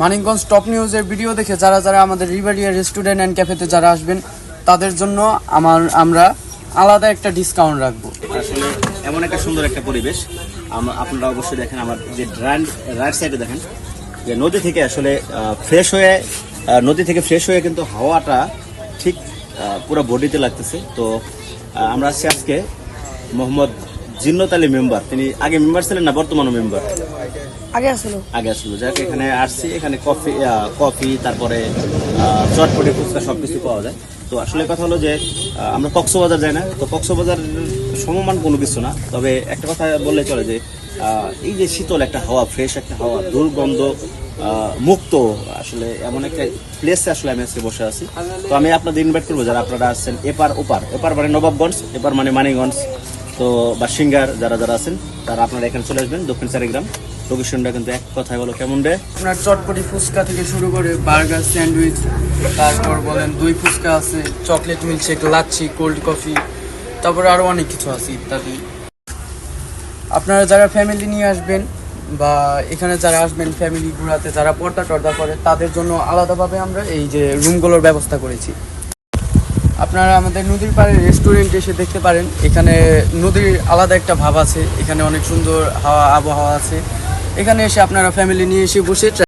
Manikganj top নিউজের video দেখে যারা যারা আমাদের রিভারিয়া রেস্টুরেন্ট অ্যান্ড ক্যাফেতে যারা আসবেন, তাদের জন্য আমার, আমরা আলাদা একটা ডিসকাউন্ট রাখব। আসলে এমন একটা সুন্দর একটা পরিবেশ। আপনারা অবশ্যই দেখেন আমার যে রাইট সাইডে দেখেন, যে নদী থেকে আসলে ফ্রেশ হয়ে নদী থেকে ফ্রেশ হয়ে কিন্তু হাওয়াটা ঠিক পুরো বডিতে লাগতেছে। তো আমরা আছি আজকে মোহাম্মদ জিন্নত আলী মেম্বার। তিনি আগে মেম্বার ছিলেন না, বর্তমানও মেম্বার। এখানে আসছি, এখানে কফি কফি, তারপরে চটপটি, ফুচকা সব পাওয়া যায়। তো আসলে কথা হলো যে আমরা কক্সবাজার যাই না, তো কক্সবাজার সমমান কোনো কিছু না। তবে একটা কথা বললে চলে যে এই যে শীতল একটা হাওয়া ফ্রেশ একটা হাওয়া, দুর্গন্ধ মুক্ত, আসলে এমন একটা প্লেসে আসলে আমি আজকে বসে আছি। তো আমি আপনাদের ইনভাইট করব, যারা আপনারা আসছেন এপার ওপার এপার মানে নবাবগঞ্জ, এপার মানে মানিগঞ্জ তো বা সিঙ্গার যারা যারা আছেন, তারা আপনারা এখানে চলে আসবেন, দক্ষিণ চারিগ্রাম। লোকেশনটা কিন্তু এক কথায় বলো কেমন রে? আপনার চটপটি ফুচকা থেকে শুরু করে বার্গার, স্যান্ডউইচ, তারপর বলেন দই ফুচকা আছে, chocolate milkshake, lassi, cold coffee, তারপরে আরও অনেক কিছু আছে ইত্যাদি। আপনারা যারা ফ্যামিলি নিয়ে আসবেন বা এখানে যারা আসবেন, ফ্যামিলি ঘোরাতে যারা পর্দা টর্দা করে, তাদের জন্য আলাদাভাবে আমরা এই যে রুমগুলোর ব্যবস্থা করেছি। আপনারা আমাদের নদীর পাড়ে রেস্টুরেন্ট এসে দেখতে পারেন। এখানে নদীর আলাদা একটা ভাব আছে। এখানে অনেক সুন্দর হাওয়া, আবহাওয়া আছে। এখানে এসে আপনারা ফ্যামিলি নিয়ে এসে বসে